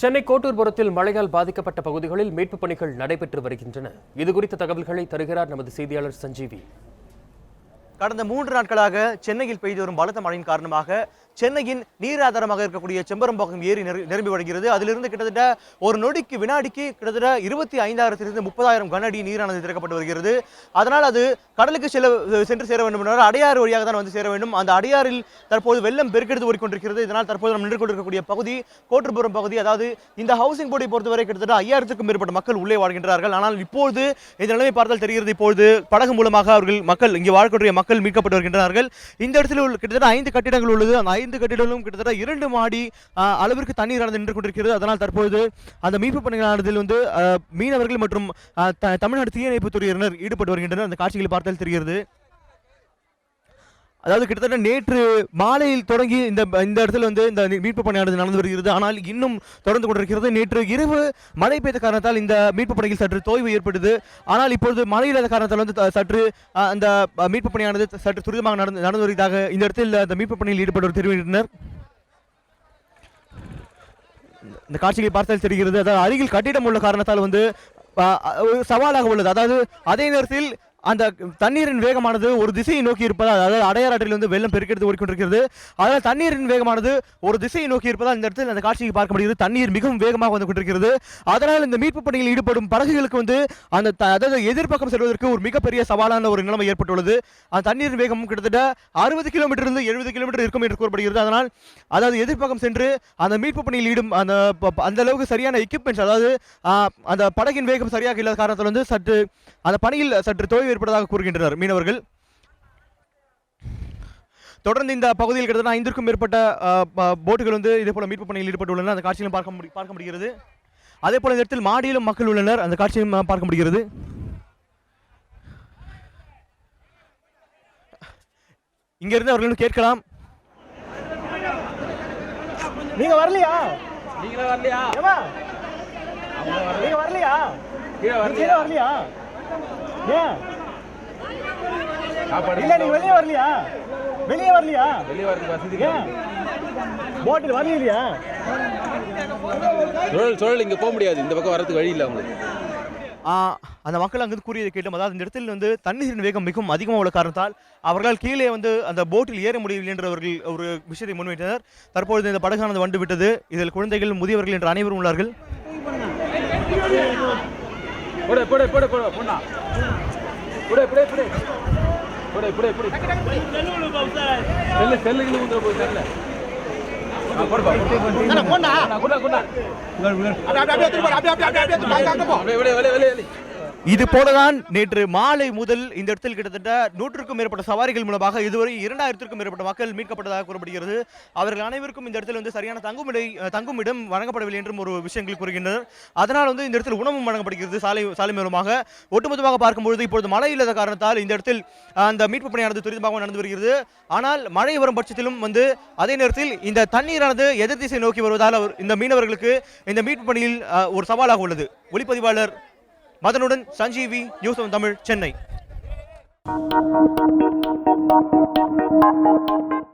சென்னை கோட்டூர்புரத்தில் மழையால் பாதிக்கப்பட்ட பகுதிகளில் மீட்புப் பணிகள் நடைபெற்று வருகின்றன. இதுகுறித்த தகவல்களை தருகிறார் நமது செய்தியாளர் சஞ்சீவி. கடந்த மூன்று நாட்களாக சென்னையில் பெய்து வரும் பலத்த மழையின் காரணமாக சென்னையின் நீர் ஆதாரமாக இருக்கக்கூடிய செம்பரம்பாக்கம் ஏரி நிரம்பி வருகிறது அதிலிருந்து கிட்டத்தட்ட ஒரு நொடிக்கு வினாடிக்கு கிட்டத்தட்ட இருபத்தி ஐந்தாயிரத்திலிருந்து முப்பதாயிரம் கனஅடி நீரானது திறக்கப்பட்டு வருகிறது. அதனால் அது கடலுக்கு செல்ல சென்று சேர வேண்டும் என்றால் அடையாறு வழியாக தான் வந்து சேர வேண்டும். அந்த அடையாறில் தற்போது வெள்ளம் பெருக்கெடுத்து ஓடிக்கொண்டிருக்கிறது. இதனால் தற்போது நாம் நின்று கொண்டிருக்கக்கூடிய பகுதி கோட்டுப்புறம் பகுதி அதாவது இந்த ஹவுசிங் போர்டை பொறுத்தவரை கிட்டத்தட்ட ஐயாயிரத்துக்கும் மேற்பட்ட மக்கள் உள்ளே வாழ்கின்றார்கள். ஆனால் இப்பொழுது இந்த நிலைமை பார்த்தால் தெரிகிறது. இப்பொழுது படகு மூலமாக அவர்கள் மக்கள் இங்கே வாழக்கூடிய மக்கள் மீட்கப்பட்டு வருகின்றார்கள் இந்த இடத்தில் உள்ள கிட்டத்தட்ட ஐந்து கட்டிடங்கள் உள்ளது. அந்த ஐந்து கட்டிடங்களும் கிட்டத்தட்ட இரண்டு மாடி அளவிற்கு அளவிற்கு தண்ணீரானது நின்று கொண்டிருக்கிறது. அதனால் தற்பொழுது அந்த மீட்பு பணிகளானதில் வந்து மீனவர்கள் மற்றும் த- தமிழ்நாடு தீயணைப்பு துறையினர் ஈடுபட்டு வருகின்றனர். அந்த காட்சிகளை பார்த்தால் தெரிகிறது. அதாவது கிட்டத்தட்ட நேற்று மாலையில் தொடங்கி இந்த இந்த இடத்துல வந்து இந்த மீட்பு பணியானது நடந்து வருகிறது. ஆனால் இன்னும் தொடர்ந்து கொண்டிருக்கிறது. நேற்று இரவு மழை பெய்த காரணத்தால் இந்த மீட்பு பணியில் சற்று தோய்வு ஏற்பட்டது ஆனால் இப்பொழுது மழை இல்லாத காரணத்தால் வந்து சற்று அந்த மீட்பு பணியானது சற்று துரிதமாக நடந்து நடந்து வருவதாக இந்த இடத்தில் அந்த மீட்பு பணியில் ஈடுபட்டவர் தெரிவித்தனர் இந்த காட்சிகளை பார்த்தால் தெரிகிறது. அதாவது அருகில் கட்டிடம் உள்ள காரணத்தால் வந்து ஒரு சவாலாக உள்ளது. அதாவது அதே நேரத்தில் அந்த தண்ணீரின் வேகமானது ஒரு திசையை நோக்கி இருப்பதால் அதாவது அடையாறாற்றில் வந்து வெள்ளம் பெருக்கெடுத்து ஓடிக்கொண்டிருக்கிறது. அதனால் தண்ணீரின் வேகமானது ஒரு திசையை நோக்கி இருப்பதால் இந்த இடத்தில் அந்த காட்சியை பார்க்க முடிகிறது. தண்ணீர் மிகவும் வேகமாக வந்து கொண்டிருக்கிறது. அதனால் இந்த மீட்பு பணியில் ஈடுபடும் படகுகளுக்கு வந்து அந்த த- அதாவது எதிர்ப்பக்கம் செல்வதற்கு ஒரு மிகப்பெரிய சவாலான ஒரு நிலைமை ஏற்பட்டுள்ளது. அந்த தண்ணீரின் வேகம் கிட்டத்தட்ட அறுபது கிலோமீட்டரிலிருந்து எழுபது கிலோமீட்டர் இருக்கும் என்று கூறப்படுகிறது. அதனால் அதாவது எதிர்ப்பக்கம் சென்று அந்த மீட்பு பணியில் ஈடும் அந்த ப- அந்த அளவுக்கு சரியான எக்யூப்மெண்ட்ஸ் அதாவது அந்த படகின் வேகம் சரியாக இல்லாத காரணத்தில் வந்து சற்று அந்த பணியில் சற்று தொய்வு ஏற்பட்டதாக கூறுகின்றனர். மீனவர்கள் தொடர்ந்து இந்த பகுதியில் கிட்டத்தட்ட ஐந்திற்கும் மேற்பட்ட போட்டுகள் வந்து இதே போல மீட்பு பணியில் ஈடுபட்டுள்ளனர். அந்த காட்சியிலும் பார்க்க முடி பார்க்க முடிகிறது. அதே போல இந்த இடத்தில் மாடியிலும் மக்கள் உள்ளனர். அந்த காட்சியும் பார்க்க முடிகிறது. இங்க இருந்து அவர்களும் கேட்கலாம். நீங்க வரலையா? நீங்களே வரலையா? நீங்க வரலையா? வரலையா? ஏன்? சாப்பாடு இல்ல நீங்க வெளியே வரலையா? வெளியே வரலையா? வெளியே வரதுக்கு வசதி போட்டில் வரலையா? சுழல் சுழல் இங்க போக முடியாது. இந்த பக்கம் வரதுக்கு வழி இல்லை உங்களுக்கு ஆ, அந்த மக்கள் அங்கிருந்து கூறியதை கேட்டோம். அதாவது இந்த இடத்தில் வந்து தண்ணீரின் வேகம் மிகவும் அதிகமாக உள்ள காரணத்தால் அவர்களால் கீழே வந்து அந்த போட்டில் ஏற முடியவில்லை என்று அவர்கள் ஒரு விஷயத்தை முன்வைத்தனர். தற்பொழுது இந்த படகானது வந்து விட்டது. இதில் குழந்தைகள் முதியவர்கள் என்று அனைவரும் உள்ளார்கள். போடு போடு போடு போடு பொண்ணா. போடு போடு போடு போடு. போடு போடு செல்லு செல்லுக்கு ஊத்துற போய் செல்ல போடுப்பா போண்டா குண்டா இது போலதான் நேற்று மாலை முதல் இந்த இடத்தில் கிட்டத்தட்ட நூற்றுக்கும் மேற்பட்ட சவாரிகள் மூலமாக இதுவரை இரண்டாயிரத்திற்கும் மேற்பட்ட மக்கள் மீட்கப்பட்டதாக கூறப்படுகிறது. அவர்கள் அனைவருக்கும் இந்த இடத்தில் வந்து சரியான தங்குமிடை தங்குமிடம் வழங்கப்படவில்லை என்றும் ஒரு விஷயங்கள் கூறுகின்றனர். அதனால் வந்து இந்த இடத்தில் உணவும் வழங்கப்படுகிறது சாலை சாலை மூலமாக. ஒட்டுமொத்தமாக பார்க்கும்பொழுது இப்பொழுது மழை இல்லாத காரணத்தால் இந்த இடத்தில் அந்த மீட்பு பணியானது துரிதமாக நடந்து வருகிறது. ஆனால் மழை வரும் பட்சத்திலும் வந்து அதே நேரத்தில் இந்த தண்ணீரானது எதிர் திசை நோக்கி வருவதால் அவர் இந்த மீனவர்களுக்கு இந்த மீட்பு பணியில் ஒரு சவாலாக உள்ளது. ஒளிப்பதிவாளர் மதனுடன் சஞ்சீவி நியூஸ் ஆன் தமிழ் சென்னை.